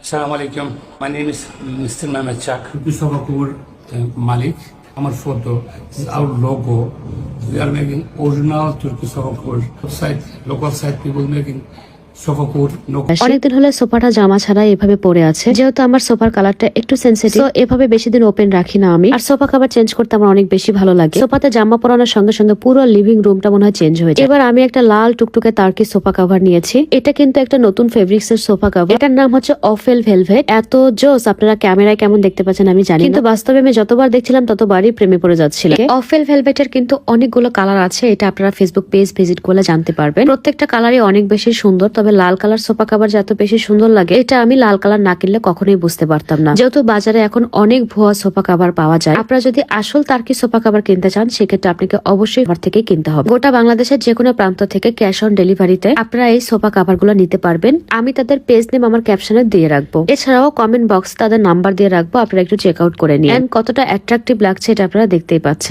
Assalamu alaikum. My name is Mr. Mehmet Chak. This is uh, Malik. Our photo, this is our logo. We are making original Turkish Sarakur. Local site people making অনেকদিন হলে সোফাটা জামা ছাড়া এভাবে পড়ে আছে। যেহেতু আমার সোফার কালারটা একটু সেন্সিটিভ এভাবে বেশি দিন ওপেন রাখি না আমি। আর সোফা কাভার চেঞ্জ করতে আমার অনেক বেশি ভালো লাগে। সোফাতে জামা পরানোর সঙ্গে সঙ্গে পুরো লিভিং রুমটা মনে হয় চেঞ্জ হয়ে যায়। এবার আমি একটা লাল টুকটুকে তারকি সোফা কাভার নিয়েছি। এটা কিন্তু একটা নতুন ফেব্রিক্স এর সোফা কাভার এটার নাম হচ্ছে অফেল ভেলভেট এত জোস আপনারা ক্যামেরায় কেমন দেখতে পাচ্ছেন আমি জানি। কিন্তু বাস্তবে আমি যতবার দেখছিলাম ততবারই প্রেমে পড়ে যাচ্ছিল অফেল ভেলভেটের কিন্তু অনেকগুলো কালার আছে। এটা আপনারা ফেসবুক পেজ ভিজিট করলে জানতে পারবেন। প্রত্যেকটা কালারই অনেক বেশি সুন্দর তবে লাল কালার সোফা কাভার যে এত বেশি সুন্দর লাগে, এটা আমি লাল কালার না কিনলে কখনোই বুঝতে পারতাম না। যেহেতু বাজারে এখন অনেক ভুয়া সোফা কাভার পাওয়া যায়, আপনারা যদি আসল তার্কি সোফা কাভার কিনতে চান, সেক্ষেত্রে আপনাকে অবশ্যই ঘর থেকে কিনতে হবে। গোটা বাংলাদেশের যে কোনো প্রান্ত থেকে ক্যাশ অন ডেলিভারিতে আপনারা এই সোফা কাভারগুলো নিতে পারবেন। আমি তাদের পেজ নেম আমার ক্যাপশনে দিয়ে রাখব। এছাড়াও কমেন্ট বক্স তাদের নাম্বার দিয়ে রাখব, আপনারা একটু চেক আউট করে নিন। কতটা অ্যাট্রাকটিভ লাগছে এটা আপনারা দেখতেই পাচ্ছেন।